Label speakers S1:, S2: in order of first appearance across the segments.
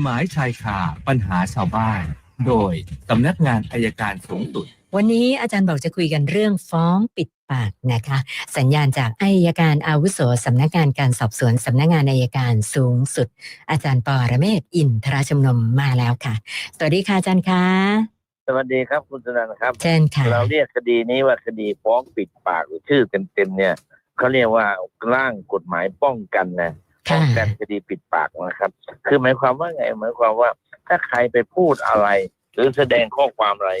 S1: หมายชายคาปัญหาชาวบ้าน โดยสำนักงานอายการสูงสุด
S2: วันนี้อาจารย์บอกจะคุยกันเรื่องฟ้องปิดปากนะคะ สัญญาณจากอายการอาวุโสสำนักงานการสอบสวนสำนักงานอายการสูงสุด อาจารย์ปอระเมศวร์อินทราชุมนุมมาแล้วค่ะ สวัสดีค่ะอาจารย์คะ
S3: สวัสดีครับคุณสนันท์ครับ
S2: เชิญค่ะ
S3: เราเรียกคดีนี้ว่าคดีฟ้องปิดปากหรือชื่อเต็มๆเนี่ยเขาเรียกว่าร่างกฎหมายป้องกันนะ ป้องกันคดีปิดปากนะครับ คือหมายความว่าไงหมายความว่า ถ้าใครไปพูดอะไร หรือแสดงข้อความอะไร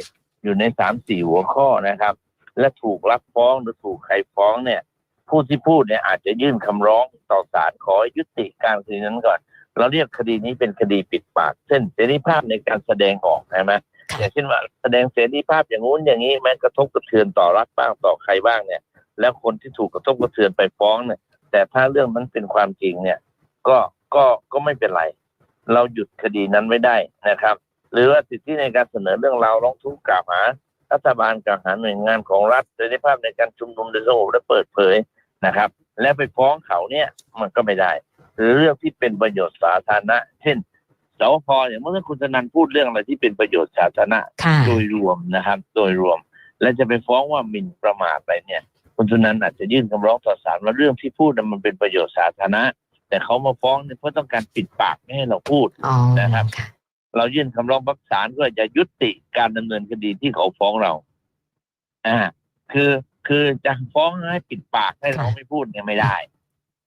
S3: อยู่ในสามสี่หัวข้อนะครับ และถูกรับฟ้องหรือถูกใครฟ้องเนี่ย ผู้ที่พูดเนี่ยอาจจะยื่นคำร้องต่อศาลขอให้ยุติการคดีนั้นก่อน เราเรียกคดีนี้เป็นคดีปิดปากเช่นเสรีภาพในการแสดงออกใช่ไหมอย่างเช่นว่าแสดงเสรีภาพอย่างงู้นอย่างนี้แม้กระทบกระเทือนต่อรัฐบ้างต่อใครบ้างเนี่ย แล้วคนที่ถูกกระทบกระเทือนไปฟ้องเนี่ย แต่ถ้าเรื่องนั้นเป็นความจริงเนี่ย ก็ก็ก็ไม่เป็นไร เราหยุดคดีนั้นไม่ได้นะครับ หรือว่าสิทธิในการเสนอเรื่องราวร้องทุกข์กล่าวหารัฐบาลกล่าวหาหน่วยงานของรัฐเสรีภาพในการชุมนุมโดยสงบและเปิดเผยนะครับ และไปฟ้องเขาเนี่ยมันก็ไม่ได้ หรือเรื่องที่เป็นประโยชน์สาธารณะ เช่นสวพอย่างเมื่อคุณธนันท์พูดเรื่องอะไรที่เป็นประโยชน์สาธารณะ
S2: ค่ะ
S3: โดยรวมนะครับ โดยรวม และจะไปฟ้องว่าหมิ่นประมาทอะไรเนี่ย คุณสุนันท์อาจจะยื่นคำร้องต่อศาลว่าเรื่องที่พูดนั้นมันเป็นประโยชน์สาธารณะ แต่เขามาฟ้องเนี่ยเพราะต้องการปิดปากไม่ให้เราพูด
S2: อ๋อ
S3: นะครับ
S2: ค่ะ
S3: เรายื่นคำร้องปักศาลก็จะยุติการดำเนินคดีที่เขาฟ้องเราอ่าคือคือจะฟ้องให้ปิดปากให้เรา
S2: ค่ะ
S3: ไม่พูดเนี่ยไม่ได้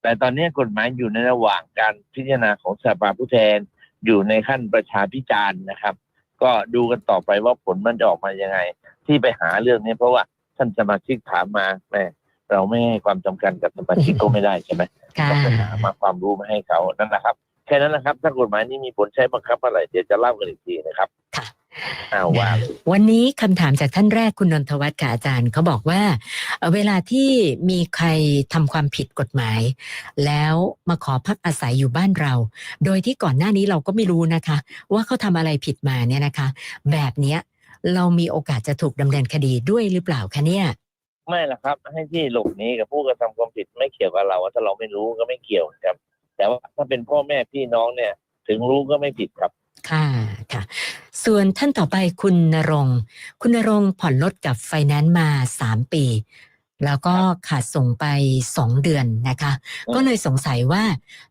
S3: แต่ตอนนี้กฎหมายอยู่ในระหว่างการพิจารณาของสภาผู้แทนอยู่ในขั้นประชาพิจารณ์นะครับ ก็ดูกันต่อไปว่าผลมันจะออกมายังไง ที่ไปหาเรื่องนี้เพราะว่า ท่านสมาชิกถามมาแม่เราไม่ให้ความสำคัญกับสมาชิกก็ไม่ได้ใช่ไหม
S2: ค่ะ
S3: ต้องไปหามาความรู้มาให้เขานั่นแหละครับแค่นั้นนะครับ ถ้ากฎหมายนี้มีผลใช้บังคับเมื่อไหร่เดี๋ยวจะเล่ากันอีกทีนะครับ
S2: ค่ะ
S3: อ้าวว่าเลย
S2: วันนี้คำถามจากท่านแรกคุณนนทวัฒน์ค่ะอาจารย์เขาบอกว่าเอ่อเวลาที่มีใครทำความผิดกฎหมาย แล้วมาขอพักอาศัยอยู่บ้านเรา โดยที่ก่อนหน้านี้เราก็ไม่รู้นะคะ ว่าเขาทำอะไรผิดมาเนี่ยนะคะ แบบเนี้ย เรามีโอกาสจะถูกดำเนินคดีด้วยหรือเปล่าคะเนี่ย
S3: ไม่ละครับ ให้ที่หลบหนีกับผู้กระทำความผิดไม่เกี่ยวกับเราถ้าเราไม่รู้ก็ไม่เกี่ยวครับ แต่ว่าถ้าเป็นพ่อแม่พี่น้องเนี่ย ถึงรู้ก็ไม่ผิดครับ
S2: ค่ะค่ะ ส่วนท่านต่อไปคุณนรงค์คุณนรงค์ผ่อนรถกับไฟแนนซ์มาสามปี แล้วก็ขาดส่งไปสองเดือนนะคะ
S3: อืม
S2: ก็เลยสงสัยว่า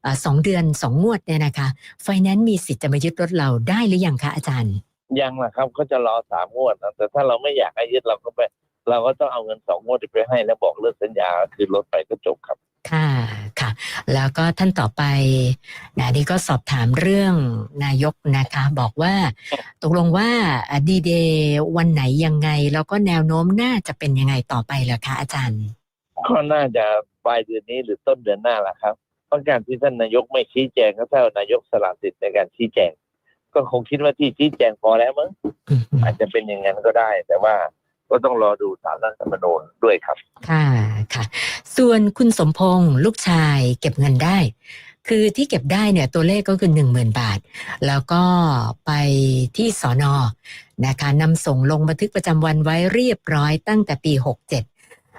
S2: เอ่อสองเดือนสองงวดเนี่ยนะคะ ไฟแนนซ์มีสิทธิ์จะมายึดรถเราได้หรือยังคะอาจารย์
S3: ยังละครับเขาจะรอสามงวดนะแต่ถ้าเราไม่อยากให้ยึดเราก็ไป เราก็ต้องเอาเงินสองงวดไปให้แล้วบอกเลิกสัญญาคือรถไปก็จบครับ
S2: ค่ะค่ะ แล้วก็ท่านต่อไปนะนี่ก็สอบถามเรื่องนายกนะคะ บอกว่าตกลงว่าดีเดย์วันไหนยังไง แล้วก็แนวโน้มน่าจะเป็นยังไงต่อไปเหรอคะอาจารย์
S3: ก็น่าจะปลายเดือนนี้หรือต้นเดือนหน้าแหละครับเพราะการที่ท่านนายกไม่ชี้แจงก็เท่านายกสละสิทธิ์ในการชี้แจง ก็คงคิดว่าที่ชี้แจงพอแล้วมั้งอาจจะเป็นอย่างนั้นก็ได้ แต่ว่าก็ต้องรอดูสารรัฐธรรมนูญด้วยครับ
S2: ค่ะค่ะ ส่วนคุณสมพงษ์ลูกชายเก็บเงินได้ คือที่เก็บได้เนี่ยตัวเลขก็คือหนึ่งหมื่นบาท แล้วก็ไปที่สอนอนะคะนำส่งลงบันทึกประจำวันไว้เรียบร้อยตั้งแต่ปีหกเจ็ด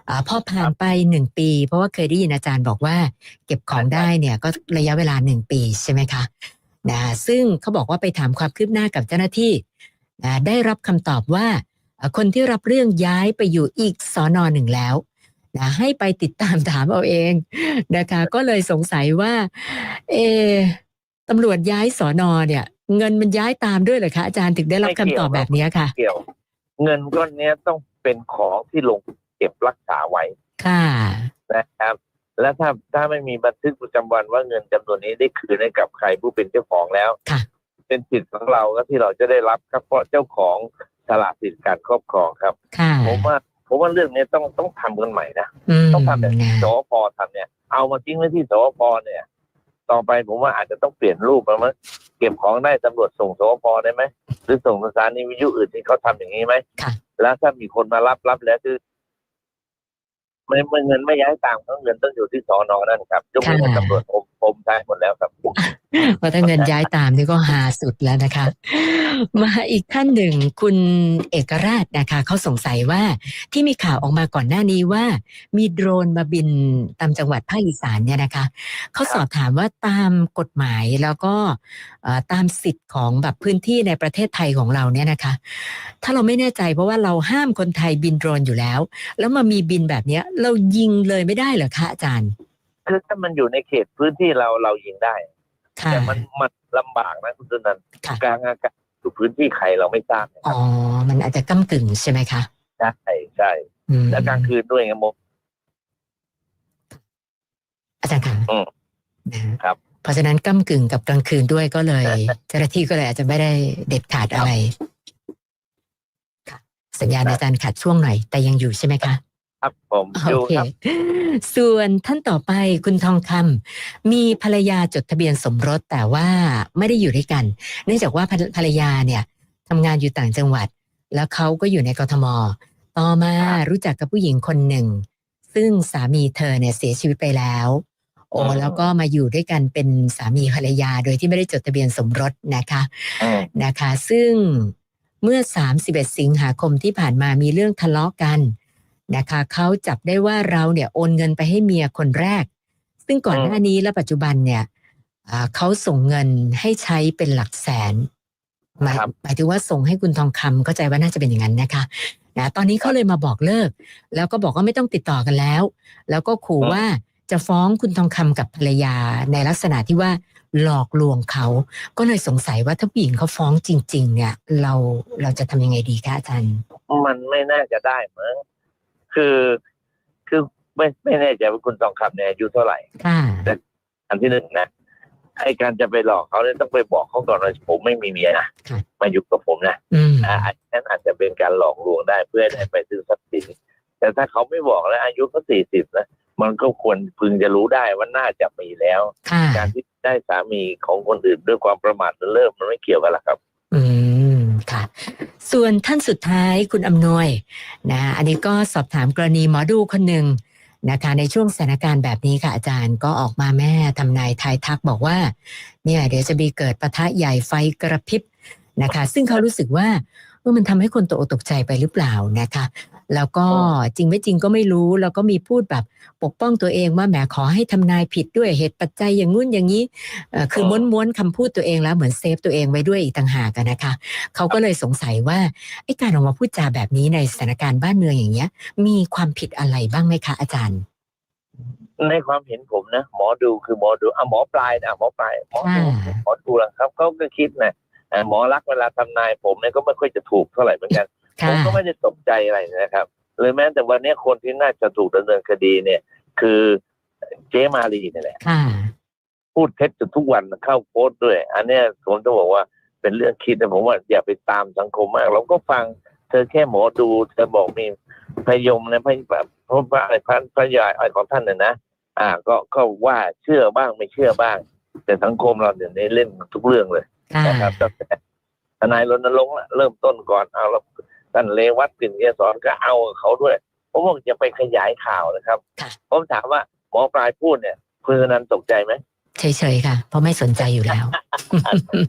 S2: อ่าพอผ่านไปหนึ่งปี เพราะว่าเคยได้ยินอาจารย์บอกว่า เก็บของได้เนี่ยก็ระยะเวลาหนึ่งปีใช่ไหมคะ นะซึ่งเขาบอกว่าไปถามความคืบหน้ากับเจ้าหน้าที่นะได้รับคำตอบว่าเอ่อคนที่รับเรื่องย้ายไปอยู่อีกสอนอหนึ่งแล้วนะให้ไปติดตามถามเอาเองนะคะก็เลยสงสัยว่า เอะตำรวจย้ายสอนอเนี่ย เงินมันย้ายตามด้วยเหรอคะอาจารย์ถึงได้รับคำตอบแบบเนี้ยค่ะ
S3: เกี่ยว เงินก้อนเนี้ยต้องเป็นของที่ลงเก็บรักษาไว้
S2: ค่ะ
S3: นะครับ และถ้าถ้าไม่มีบันทึกประจำวันว่าเงินจำนวนนี้ได้คืนให้กับใครผู้เป็นเจ้าของแล้ว
S2: ค่ะ
S3: เป็นสิทธิ์ของเราก็ที่เราจะได้รับครับเพราะเจ้าของสละสิทธิ์การครอบครองครับ
S2: ค่ะ
S3: ผมว่าผมว่าเรื่องนี้ต้องต้องทำกันใหม่นะ
S2: ม
S3: ต้องทำแบบ
S2: นะ
S3: สวพทำเนี่ย เอามาทิ้งไว้ที่สวพเนี่ย ต่อไปผมว่าอาจจะต้องเปลี่ยนรูปแล้วมั้งเก็บของได้ตำรวจส่งสวพได้ไหมหรือส่งสถานีวิทยุอื่นที่เขาทำอย่างนี้ไหม
S2: ค่ะ
S3: แล้วถ้ามีคนมารับรับแล้วคือ ไม่ไม่เงินไม่ย้ายตามเขาเงินต้องอยู่ที่สอนอนั่นครับยกเว้นให้ตำรวจผมผมใช้หมดแล้วครับ
S2: เพราะถ้าเงินย้ายตามนี่ก็หาสุดแล้วนะคะ มาอีกท่านหนึ่งคุณเอกราชนะคะเขาสงสัยว่าที่มีข่าวออกมาก่อนหน้านี้ว่า มีโดรนมาบินตามจังหวัดภาคอีสานเนี่ยนะคะเขาสอบถามว่าตามกฎหมายแล้วก็ตามสิทธิ์ของแบบพื้นที่ในประเทศไทยของเราเนี่ยนะคะ ถ้าเราไม่แน่ใจเพราะว่าเราห้ามคนไทยบินโดรนอยู่แล้ว แล้วมามีบินแบบเนี้ยเรายิงเลยไม่ได้เหรอคะอาจารย์
S3: คือถ้ามันอยู่ในเขตพื้นที่เราเรายิงได้ แต่มันมันลำบากนะคุณตุนัน
S2: ค่ะ
S3: กลางอากาศอยู่พื้นที่ใครเราไม่ทราบนะค
S2: อ๋
S3: รั
S2: อบมันอาจจะก้ากึ่งใช่ไหมคะ
S3: ใช่ใช่
S2: อืม
S3: แล้วกลางคืนด้วยไงโม
S2: อาจารย์คะ
S3: อืม
S2: นะฮะ
S3: ครับ
S2: เพราะฉะนั้นก้ากึ่งกับกลางคืนด้วยก็เลยเจ้าหน้าที่ก็เลยอาจจะไม่ได้เด็ดขาดอะไรค่ะสัญญาณอาจารย์ขาดช่วงหน่อย แต่ยังอยู่ใช่ไหมคะ
S3: ครับผม
S2: โอ
S3: อยู่
S2: เค
S3: ครับ
S2: ส่วนท่านต่อไปคุณทองคำมีภรรยาจดทะเบียนสมรสแต่ว่าไม่ได้อยู่ด้วยกัน เนื่องจากว่าภรภรรยาเนี่ยทำงานอยู่ต่างจังหวัด แล้วเขาก็อยู่ในกทม ต่อมารู้จักกับผู้หญิงคนหนึ่ง ซึ่งสามีเธอเนี่ยเสียชีวิตไปแล้ว โอ้
S3: อืม
S2: แล้วก็มาอยู่ด้วยกันเป็นสามีภรรยาโดยที่ไม่ได้จดทะเบียนสมรสนะคะ
S3: อืม
S2: นะคะซึ่งเมื่อ 31 สิงหาคมที่ผ่านมามีเรื่องทะเลาะกัน นะคะเขาจับได้ว่าเราเนี่ยโอนเงินไปให้เมียคนแรก ซึ่งก่อนหน้านี้และปัจจุบันเนี่ยอ่าเขาส่งเงินให้ใช้เป็นหลักแสนหมาย
S3: ครับ
S2: หมายถึงว่าส่งให้คุณทองคำเข้าใจว่าน่าจะเป็นอย่างนั้นนะคะนะตอนนี้เขาเลยมาบอกเลิก แล้วก็บอกว่าไม่ต้องติดต่อกันแล้ว แล้วก็ขู่ว่าจะฟ้องคุณทองคำกับภรรยาในลักษณะที่ว่าหลอกลวงเขา ก็เลยสงสัยว่าถ้าผู้หญิงเขาฟ้องจริง ๆ เนี่ย เราเราจะทำยังไงดีคะอาจารย์
S3: มันไม่น่าจะได้มั้ง คือคือไม่ไม่แน่ใจว่าคุณทองคำเนี่ยอายุเท่าไหร่
S2: ค่ะ
S3: อันที่หนึ่งนะไอการจะไปหลอกเขาเนี่ยต้องไปบอกเขาก่อนว่าผมไม่มีเมียนะ
S2: ค่ะ
S3: มาอยู่กับผมนะ
S2: อืม
S3: อ่าอันนั้นอาจจะเป็นการหลอกลวงได้เพื่อให้ได้ไปซื้อทรัพย์สินแต่ถ้าเขาไม่บอกแล้วอายุเขาสี่สิบนะมันก็ควรพึงจะรู้ได้ว่าน่าจะมีแล้ว
S2: ค่ะ
S3: การที่ได้สามีของคนอื่นด้วยความประมาทเริ่มมันไม่เกี่ยวกันหรอกครับ
S2: อืมค่ะ ส่วนท่านสุดท้ายคุณอำนวยนะอันนี้ก็สอบถามกรณีหมอดูคนหนึ่งนะคะในช่วงสถานการณ์แบบนี้ค่ะอาจารย์ก็ออกมาแม่ทำนายทายทักบอกว่าเนี่ยเดี๋ยวจะมีเกิดปะทะใหญ่ไฟกระพริบนะคะ ซึ่งเขารู้สึกว่าเออมันทำให้คนตกตกใจไปหรือเปล่านะคะ แล้วก็จริงไม่จริงก็ไม่รู้แล้วก็มีพูดแบบปกป้องตัวเองว่าแหมขอให้ทำนายผิดด้วยเหตุปัจจัยอย่างงู้นอย่างนี้เอ่อคือ
S3: อ๋อ
S2: ม้วนๆคำพูดตัวเองแล้วเหมือนเซฟตัวเองไว้ด้วยอีกต่างหากอะนะคะเขาก็เลยสงสัยว่าไอ้การออกมาพูดจาแบบนี้ในสถานการณ์บ้านเมืองอย่างเงี้ย มีความผิดอะไรบ้างไหมคะอาจารย์
S3: ในความเห็นผมนะหมอดูคือหมอดูอะหมอปลายนะหมอปลายหมอดู
S2: ค่ะ
S3: หมอดูหลังครับเขาก็คิดนะอะหมอรักษณ์เวลาทำนายผมเนี่ยก็ไม่ค่อยจะถูกเท่าไหร่เหมือนกัน ผ
S2: ค่ะ
S3: มก็ไม่ได้ตกใจอะไรนะครับหรือแม้แต่วันนี้คนที่น่าจะถูกดำเนินคดีเนี่ย คือเจ๊มารีนี่แหละ
S2: ค่ะ
S3: พูดเท็จจนทุกวันเข้าโพสต์ด้วย อันเนี้ยผมต้องบอกว่าเป็นเรื่องคิดนะผมว่าอย่าไปตามสังคมมาก เราก็ฟังเธอแค่หมอดูเธอบอกมีพยมนะพยแบบพระพระอะไรพระพระยายอะไรของท่านเนี่ยนะอ่า ก็ก็ว่าเชื่อบ้างไม่เชื่อบ้าง แต่สังคมเราเดี๋ยวนี้เล่นทุกเรื่องเลย
S2: ค่ะ
S3: นะครับตั้งแต่ทนายรณรงค์ละเริ่มต้นก่อนเอาแล้ว ท่านเลวัตกลิ่นเกสรก็เอากับเขาด้วยผมบอกจะไปขยายข่าวนะครับ
S2: ค่ะ
S3: ผมถามว่าหมอปลายพูดเนี่ยคุณอนันต์ตกใจไหม
S2: เฉยๆค่ะ เพราะไม่สนใจอยู่แล้ว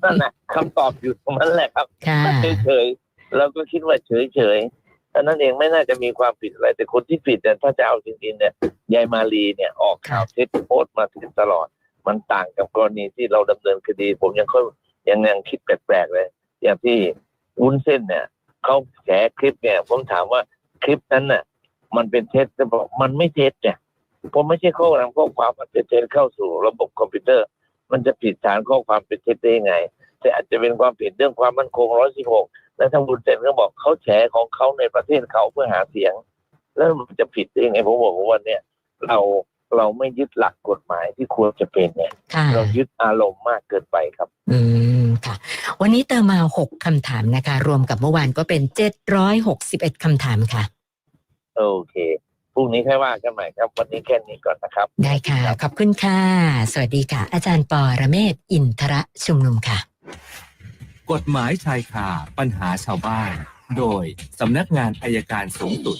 S3: นั่นนะคำตอบอยู่ตรงนั้นแหละครับ
S2: ค่ะ
S3: เฉยๆเราก็คิดว่าเฉยๆอันนั้นเองไม่น่าจะมีความผิดอะไร แต่คนที่ผิดเนี่ยถ้าจะเอาจริงๆเนี่ยยายมาลีเนี่ยออกข่าวเท็จโพสต์มาถึงตลอด มันต่างกับกรณีที่เราดำเนินคดี ผมยังค่อยยังยังคิดแปลกๆเลย อย่างที่วุ้นเส้นเนี่ย เขาแฉคลิปเนี่ย ผมถามว่าคลิปนั้นน่ะ มันเป็นเท็จจะบอกมันไม่เท็จเนี่ยผมไม่ใช่ข้อความข้อความมันเป็นเท็จเข้าสู่ระบบคอมพิวเตอร์ มันจะผิดฐานข้อความเป็นเท็จได้ยังไง แต่อาจจะเป็นความผิดเรื่องความมั่นคง116และทางบุญเซนก็บอกเขาแฉของเขาในประเทศเขาเพื่อหาเสียง แล้วมันจะผิดได้ยังไงผมบอกว่าวันเนี้ยเราเราไม่ยึดหลักกฎหมายที่ควรจะเป็นเนี่ย
S2: ค่ะ
S3: เรายึดอารมณ์มากเกินไปครับ
S2: อืม ค่ะ วันนี้เติมมาหกคำถามนะคะ รวมกับเมื่อวานก็เป็นเจ็ดร้อยหกสิบเอ็ดคำถามค่ะ
S3: โอเคพรุ่งนี้ค่อยว่ากันใหม่ครับ วันนี้แค่นี้ก่อนนะครับ
S2: ได้ค่ะ
S3: รับ
S2: ขอบคุณค่ะ สวัสดีค่ะ อาจารย์ปอระเมศวร์อินทระชุมนุมค่ะ
S1: กฎหมายชายคาปัญหาชาวบ้าน โดยสำนักงานอายการสูงสุด